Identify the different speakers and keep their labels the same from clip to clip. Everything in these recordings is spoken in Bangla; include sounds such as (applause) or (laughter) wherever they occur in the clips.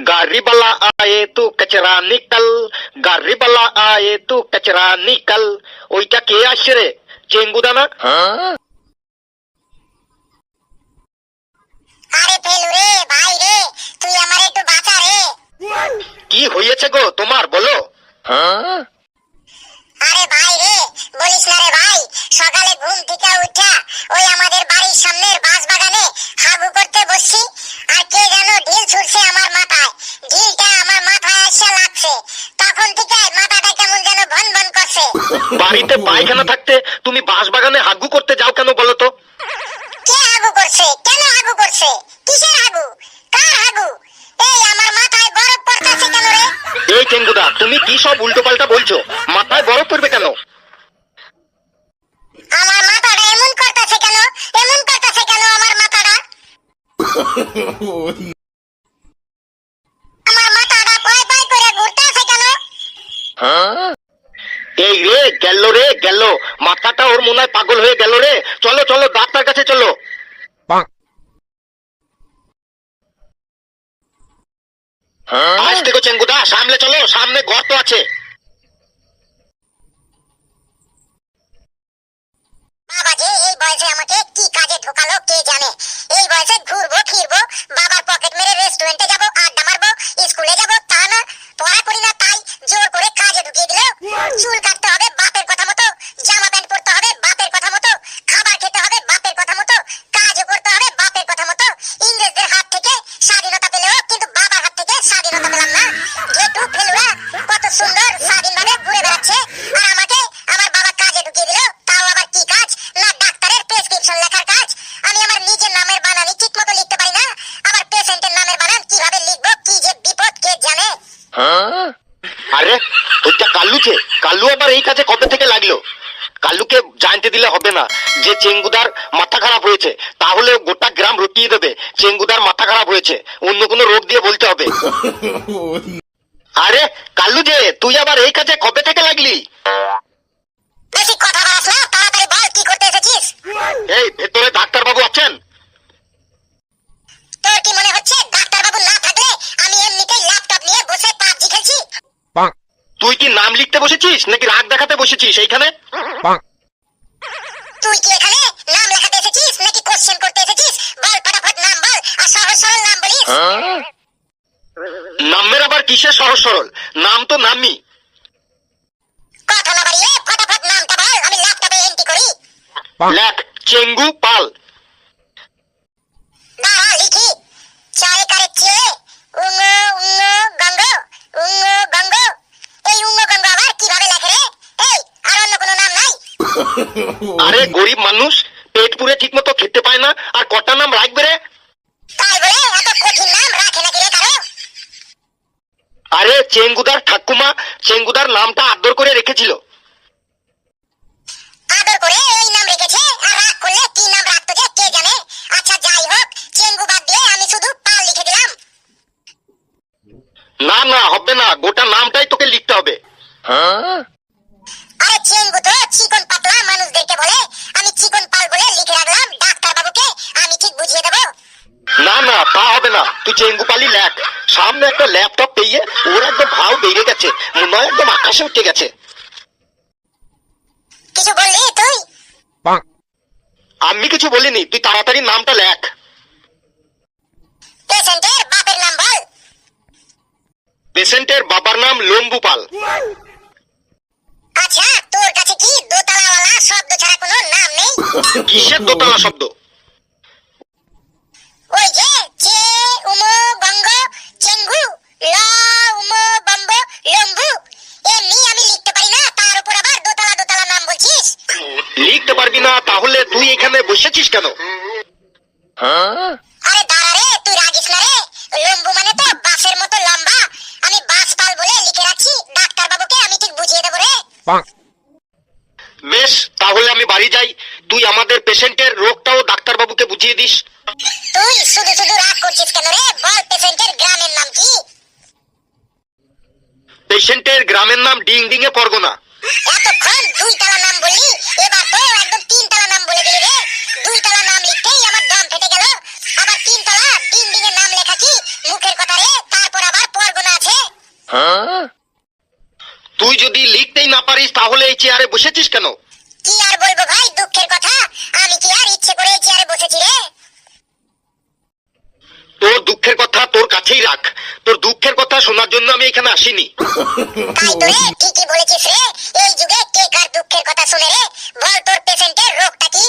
Speaker 1: गाड़ी वाला आए तू कचरा निकल গাড়ি वाला आए तू कचरा निकल ওইটা কে আসছে রে চেঙ্গুদা না
Speaker 2: আরে ফেলু রে ভাই রে তুই আমার একটু বাঁচা রে
Speaker 1: কি হয়েছে গো তোমার বলো
Speaker 2: আরে ভাই রে বলিস না রে ভাই সকালে ঘুম থেকে
Speaker 1: পায়খানা থাকতে তুমি বাঁশবাগানে হাগু করতে যাও কেন বলো তো?
Speaker 2: কে হাগু করছে? কেন হাগু করছে? কিসের হাগু? কার হাগু? এই আমার মাথায় বরফ পড়তেছে কেন রে?
Speaker 1: এই চেঙ্গুদা তুমি কি সব উল্টো পাল্টা বলছো? মাথায় বরফ পড়বে কেন?
Speaker 2: আমার মাথাটা এমন করতেছে কেন? এমন করতেছে কেন আমার মাথাটা? আমার মাথাটা পয় পয় করে ঘুরতেছে কেন?
Speaker 1: এই রে গেল রে গেল। মাথাটা ওর মনে হয় পাগল হয়ে গেল রে। চলো চলো ডাক্তার কাছে চলো। আজ থেকে চেঙ্গুদা সামনে চলো সামনে গর্ত আছে।
Speaker 2: বাবা যে এই বয়সে আমাকে কি কাজে ঢোকালো কে জানে? এই বয়সে ঘুরবো ফিরবো বাবার পকেট মেরে রেস্টুরেন্টে যাব আড্ডা মারবো স্কুলে যাব তা না পড়া করি না তাই জোর করে চুল কাটতে হবে বাপের কথা মতো জামা প্যান্ট পরতে হবে বাপের কথা মতো খাবার খেতে হবে বাপের কথা মতো কাজও করতে হবে বাপের কথা মতো। ইংরেজদের হাত থেকে স্বাধীনতা পেলেও কিন্তু বাবার হাত থেকে স্বাধীনতা পেলাম না। ঘেটু ফেলুরা কত সুন্দর স্বাধীনভাবে ঘুরে বেড়াচ্ছে আর আমাকে আমার বাবা কাজে ঢুকিয়ে দিল তাও আবার কি কাজ? না ডাক্তারের প্রেসক্রিপশন লেখার কাজ। আমি আমার নিজের নামের বানানই ঠিক মতো লিখতে পারি না। আবার পেশেন্টের নামের বানান কীভাবে লিখব কি যে বিপদ কে জানে?
Speaker 1: আরে ওইটা কাল্লুছে কাল্লু আবার এই কাজে কবে থেকে লাগল? কাল্লুকে জানতে দিলে হবে না যে চেঙ্গুদার মাথা খারাপ হয়েছে। তাহলে গোটা গ্রাম রটিয়ে দেবে। চেঙ্গুদার মাথা খারাপ হয়েছে। অন্য কোনো রোগ দিয়ে বলতে হবে। আরে কাল্লু যে তুই আবার এই কাজে কবে থেকে লাগলি?
Speaker 2: বেশি কথা বাড়াস না তাড়াতাড়ি বল কি করতে এসেছিস?
Speaker 1: এই ভেতরে ডাক্তার বাবু আছেন
Speaker 2: তোর কি মনে হচ্ছে ডাক্তার বাবু না থাকলে আমি এমনিতেই ল্যাপটপ নিয়ে বসে পাবজি খেলছি
Speaker 1: তুই কি নাম লিখতে বসেছিস? নাকি রাগ দেখাতে বসেছিস এইখানে?
Speaker 2: তুই কি এখানে নাম লেখাতে এসেছিস? নাকি কোশ্চেন করতে এসেছিস? বল ফটাফট নাম বল আর সহজ সরল নাম বলিস।
Speaker 1: নামের আবার কিসের সহজ সরল? নাম তো নামই।
Speaker 2: কথা না বাড়িয়ে ফটাফট নামটা বল আমি ল্যাপটপে এন্ট্রি করি।
Speaker 1: লেখ চেঙ্গু পাল
Speaker 2: দাঁড়া লিখি চারে কারে চেয়ে উঙ্গ উঙ্গ গঙ্গ উঙ্গ গঙ্গ এই উঙ্গ গঙ্গ আবার কীভাবে লেখে রে এই আর অন্য কোনো নাম নাই (laughs)
Speaker 1: আরে গরিব মানুষ পেট পুরে ঠিক মতো খেতে পায় না আর কটা নাম রাখবে রে?
Speaker 2: তাই বলে এত কঠিন নাম রাখে নাকি রে কারও?
Speaker 1: আরে চেঙ্গুদার ঠাকুমা চেঙ্গুদার নামটা আদর করে রেখেছিল।
Speaker 2: আদর করে এই নাম রেখেছে আর রাগ করলে কি নাম রাখতো যে কে জানে? আচ্ছা যাই হোক চেঙ্গু বাদ দিয়ে আমি শুধু পাল লিখে দিলাম।
Speaker 1: না না হবে না গোটা নামটাই তোকে লিখতে হবে।
Speaker 2: আরে
Speaker 1: তুই লেখ সামনে একটা ল্যাপটপ পেয়ে ওর একদম ভাও বেড়ে গেছে। মনে হয় একদম আকাশে উঠে গেছে।
Speaker 2: কিছু বললি তুই?
Speaker 1: আমি কিছু বলিনি তুই তাড়াতাড়ি নামটা লেখ
Speaker 2: পেশেন্টের বাপের নাম বল।
Speaker 1: পেশেন্টের বাবার নাম লম্বু পাল
Speaker 2: আচ্ছা তোর কাছে কি দোতলাওয়ালা শব্দ ছাড়া কোনো নাম নেই?
Speaker 1: কিসের দোতলা শব্দ? কেন?
Speaker 2: আরে দাঁড়া রে তুই রাগিস না রে। লম্বু মানে তো বাসের মতো লম্বা। আমি বাস পাল বলে লিখে রাখছি ডাক্তার বাবুকে আমি ঠিক বুঝিয়ে দেবো রে।
Speaker 1: বেশ তাহলে আমি বাড়ি যাই। তুই আমাদের পেশেন্টের রোগটাও ডাক্তার বাবুকে বুঝিয়ে দিস।
Speaker 2: তুই শুধু শুধু রাগ করছিস কেন রে? বল পেশেন্টের গ্রামের নাম কি?
Speaker 1: পেশেন্টের গ্রামের নাম ডিং ডিঙে পরগনা
Speaker 2: এতক্ষণ দুই তালা
Speaker 1: তুই যদি লিখতেই না পারিস তাহলে এই চেয়ারে বসেছিস কেন?
Speaker 2: কি আর বলব ভাই দুঃখের কথা। আমি কি আর ইচ্ছে করে এই চেয়ারে বসেছি রে?
Speaker 1: তোর দুঃখের কথা তোর কাছেই রাখ। তোর দুঃখের কথা শোনার জন্য আমি এখানে আসিনি।
Speaker 2: তাই তো রে ঠিকই বলেছিস রে। এই যুগে কে কার দুঃখের কথা শুনে রে? বল তোর পেশেন্টের রোগটা কি?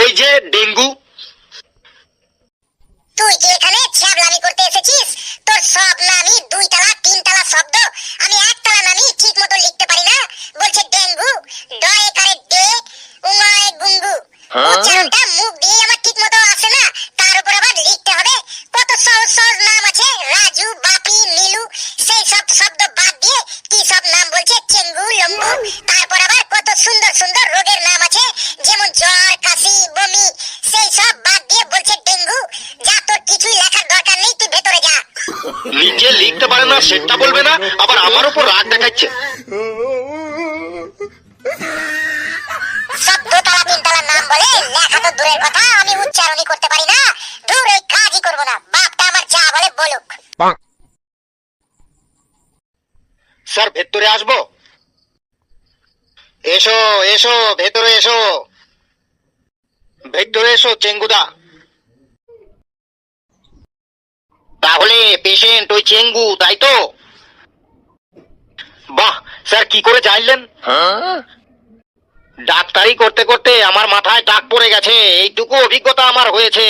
Speaker 1: ওই যে ডেঙ্গু।
Speaker 2: তুই কি এখানে ছ্যাবলামি করতে এসেছিস তোর সব নামই দুই তালা তিন তালা শব্দ। আমি এক তালা নামই ঠিক মতো লিখতে পারি না। বলছে ডেঙ্গু ডয়ে কারে ডে উমায় গুঙ্গু। উচ্চারণটা
Speaker 1: নিজে লিখতে পারে না সেটা বলবে না আবার আমার উপর রাগ দেখাচ্ছে।
Speaker 2: সব দোতলা তিনতলা নাম বলে লেখা তো দূরের কথা আমি উচ্চারণই করতে পারি না। দূর এই কাজই করব না বাপটা আমার যা বলে বলুক।
Speaker 1: স্যার ভেতরে আসব? এসো এসো ভেতরে এসো। ভেতরে এসো চেঙ্গুদা। তাহলে পেশেন্ট ওই চেঙ্গু, তাই তো? বাহ, স্যার, কি করে জানলেন? ডাক্তারি করতে করতে আমার মাথায় ডাক পড়ে গেছে, এইটুকু অভিজ্ঞতা আমার হয়েছে।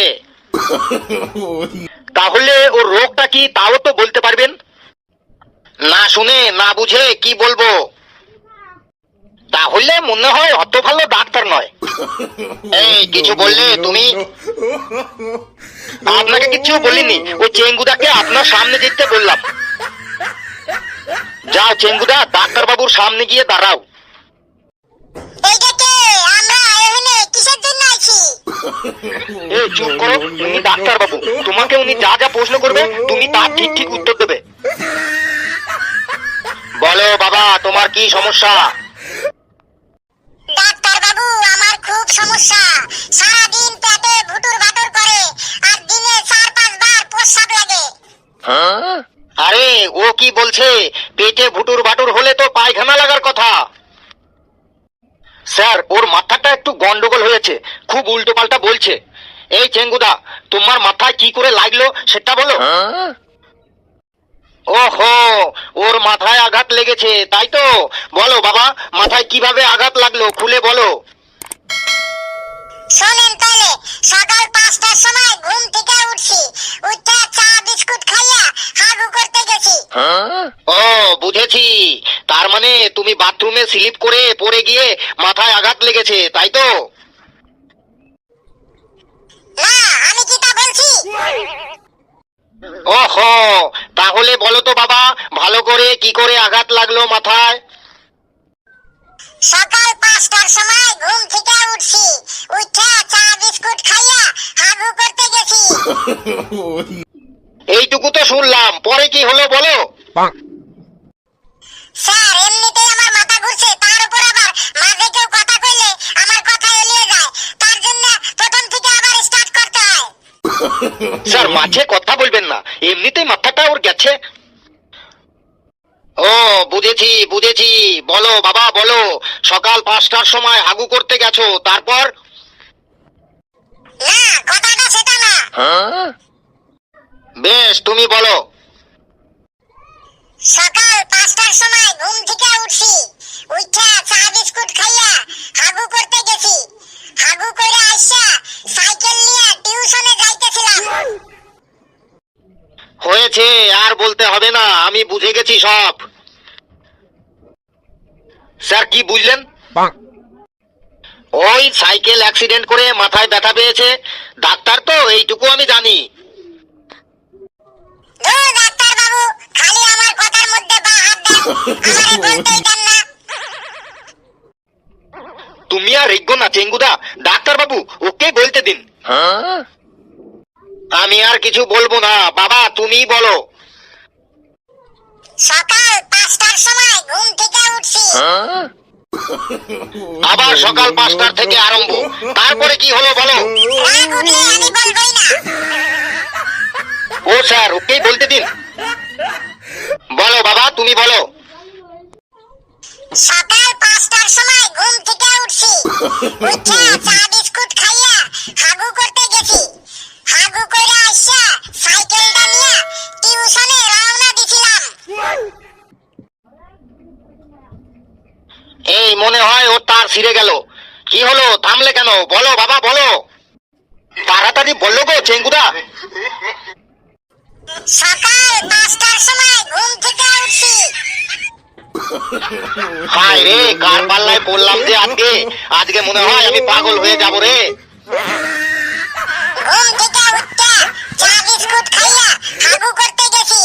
Speaker 1: তাহলে ওর রোগটা কি তাও তো বলতে পারবেন? না শুনে, না বুঝে কি বলব? তাহলে মনে হয় অত ভালো ডাক্তার নয়। এই কিছু বললে তুমি? আপনাকে কিছু বলিনি। ওই চেঙ্গুদাকে আপনার সামনে যেতে বললাম। যাও চেঙ্গুদা ডাক্তার বাবুর সামনে গিয়ে দাঁড়াও। এই চুপ করো উনি ডাক্তার বাবু তোমাকে উনি যা যা প্রশ্ন করবে তুমি তার ঠিক ঠিক উত্তর দেবে। বলো বাবা তোমার কি সমস্যা
Speaker 2: ডাক্তার বাবু আমার খুব সমস্যা। সারাদিন পেটে ভুটুর ভাটুর করে আর দিনে চার পাঁচ বার প্রস্রাব লাগে।
Speaker 1: আরে ও কি বলছে? পেটে ভুটুর ভাটুর হলে তো পায়খানা লাগার কথা। স্যার ওর মাথাটা একটু গন্ডগোল হয়েছে। খুব উল্টো পাল্টা বলছে। এই চেঙ্গুদা তোমার মাথায় কি করে লাগল সেটা বলো। ওহো ওর মাথায় আঘাত লেগেছে তাই তো? বলো বাবা মাথায় কীভাবে আঘাত লাগল খুলে বলো।
Speaker 2: শোনেন তাহলে সকাল পাঁচটার সময় ঘুম থেকে উঠছি। উঠে চা বিস্কুট খাইয়া হাগু করতে গেছি।
Speaker 1: ও বুঝেছি। তার মানে তুমি বাথরুমে স্লিপ করে পড়ে গিয়ে মাথায় আঘাত লেগেছে তাই তো?
Speaker 2: না আমি কি তা বলছি?
Speaker 1: ওহো তাহলে বলো তো বাবা ভালো করে কি করে আঘাত লাগল মাথায়?
Speaker 2: সকাল পাঁচটার সময় ঘুম থেকে উঠছি। উঠে চা বিস্কুট খাইয়া হাগু করতে গেছি। (laughs)
Speaker 1: এইটুকু তো শুনলাম পরে কি হলো বলো?
Speaker 2: স্যার এমনিতেই আমার মাথা ঘুরছে তার উপর আবার মাঝে কেউ কথা কইলে আমার কথা এলিয়ে যায়। তার জন্য প্রথম থেকে আবার স্টার্ট করতে হয়। (laughs)
Speaker 1: স্যার মাঝে কথা বলবেন না এমনিতেই মাথাটা ওর গেছে। ও বুঝেছি বুঝেছি। বলো বাবা বলো। সকাল পাঁচটার সময় হাগু করতে গেছো তারপর?
Speaker 2: না কথাটা সেটা না।
Speaker 1: বেশ তুমি বলো।
Speaker 2: সকাল পাঁচটার সময় ঘুম থেকে উঠছি। উঠে চা বিস্কুট খাইয়া হাগু করতে গেছি। হাগু করে আইসা সাইকেল নিয়ে টিউশনে যাইতেছিলাম।
Speaker 1: হয়েছে আর বলতে হবে না আমি বুঝে গেছি সব। স্যার কি বুঝলেন? ওই সাইকেল অ্যাক্সিডেন্ট করে মাথায় ব্যথা পেয়েছে। ডাক্তার তো এইটুকু আমি জানি। তুমি আর রেগ্য না চেঙ্গুদা। ডাক্তার বাবু ওকে বলতে দিন। আমি আর কিছু বলব না। বাবা তুমি বলো।
Speaker 2: সকাল পাঁচটার সময় ঘুম থেকে উঠছি।
Speaker 1: আবার সকাল পাঁচটার থেকে আরম্ভ। তারপরে কি হলো বলো?
Speaker 2: রাগ উঠলে আমি বলবোই না।
Speaker 1: ও স্যার ওকেই বলতে দিন। বলো।
Speaker 2: সকাল পাঁচটার সময় ঘুম থেকে উঠছি। উঠে
Speaker 1: বলল গো চেঙ্গুদা
Speaker 2: সকাল পাঁচটার সময় ঘুম থেকে উঠছি।
Speaker 1: হায় রে কার পাল্লায় পড়লাম যে আজকে? আজকে মনে হয় আমি পাগল হয়ে যাব রে।
Speaker 2: ঘুম থেকে উঠতে চা বিস্কুট খাইয়া হাগু করতে গেছি।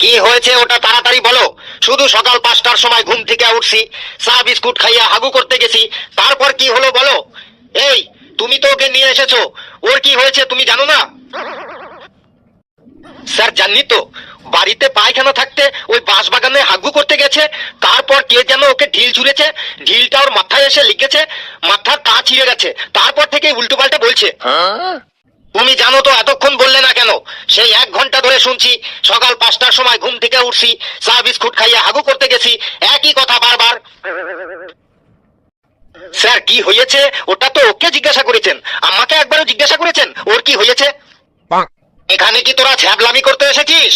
Speaker 1: কি হয়েছে ওটা তাড়াতাড়ি বলো? শুধু সকাল পাঁচটার সময় ঘুম থেকে উঠছি চা বিস্কুট খাইয়া হাগু করতে গেছি তারপর কি হলো বলো? এই তুমি তো ওকে নিয়ে এসেছ। ওর কি হয়েছে তুমি জানো না? স্যার জাননি তো? বাড়িতে পায়খানা থাকতে ওই বাঁশ বাগানে হাগু করতে গেছে তারপর কে যেন ওকে ঢিল ছুঁড়েছে ঢিলটা ওর মাথায় এসে লিখেছে মাথার তা ছিঁড়ে গেছে তারপর থেকে উল্টো পাল্টা বলছে তুমি জানো তো এতক্ষণ বললে না কেন? সেই এক ঘণ্টা ধরে শুনছি সকাল পাঁচটার সময় ঘুম থেকে উঠছি চা বিস্কুট খাইয়ে হাগু করতে গেছি একই কথা বারবার। স্যার কি হয়েছে? ওটা তো ওকে জিজ্ঞাসা করেছেন। আমাকে একবারও জিজ্ঞাসা করেছেন। ওর কি হয়েছে? এখানে কি তোরা ছ্যাবলামি করতে এসেছিস?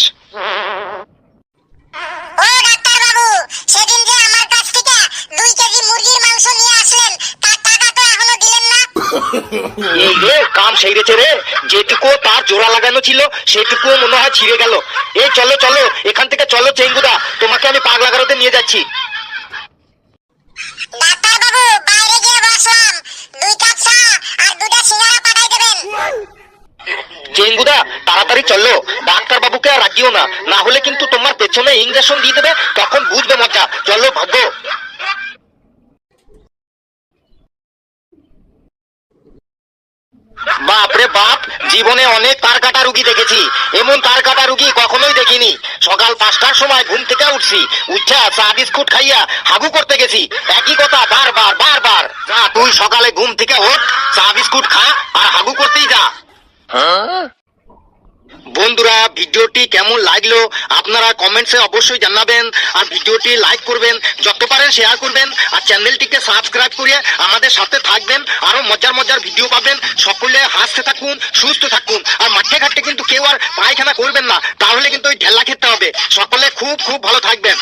Speaker 2: ও ডাক্তার বাবু সেদিন যে আমার কাছ থেকে দুই কেজি মুরগির মাংস নিয়ে আসলেন তার টাকা তো এখনও দিলেন না।
Speaker 1: এই রে কাম সেরেছে রে। যেটুকু তার জোড়া লাগানো ছিল সেটুকুও মনে হয় ছিঁড়ে গেল। এই চলো চলো। এখান থেকে চলো চেঙ্গুদা। তোমাকে আমি পাগলা গারোতে নিয়ে যাচ্ছি
Speaker 2: ডাক্তার বাবু বাইরে গিয়ে বসলাম দুই কাপ চা আর দুটা সিঙ্গারা পাঠাই দেবেন
Speaker 1: চেঙ্গুদা তাড়াতাড়ি চলো। ডাক্তার বাবুকে আর রাখিও না। না হলে কিন্তু তোমার পেছনে ইঞ্জেকশন দিয়ে দেবে, তখন বুঝবে মজা। চলো, ভাগ্য। বাপ রে বাপ, জীবনে অনেক তার কাটা রুগী দেখেছি। এমন তার কাটা রুগী কখনোই দেখিনি। সকাল পাঁচটার সময় ঘুম থেকে উঠছি। উঠা, চা, বিস্কুট খাইয়া হাগু করতে গেছি। একই কথা বারবার বারবার। যা, তুই সকালে ঘুম থেকে ওঠ, চা, বিস্কুট খা আর হাগু করতেই যা। বন্ধুরা, ভিডিওটি কেমন লাগল আপনারা কমেন্টসে অবশ্যই জানাবেন আর ভিডিওটি লাইক করবেন, যত পারেন শেয়ার করবেন আর চ্যানেলটিকে সাবস্ক্রাইব করে আমাদের সাথে থাকবেন, আরও মজার মজার ভিডিও পাবেন। সকলে হাসতে থাকুন, সুস্থ থাকুন আর মাঠে ঘাটে কিন্তু কেউ আর পায়খানা করবেন না, তাহলে কিন্তু ওই ঢেলা খেতে হবে। সকলে খুব খুব ভালো থাকবেন।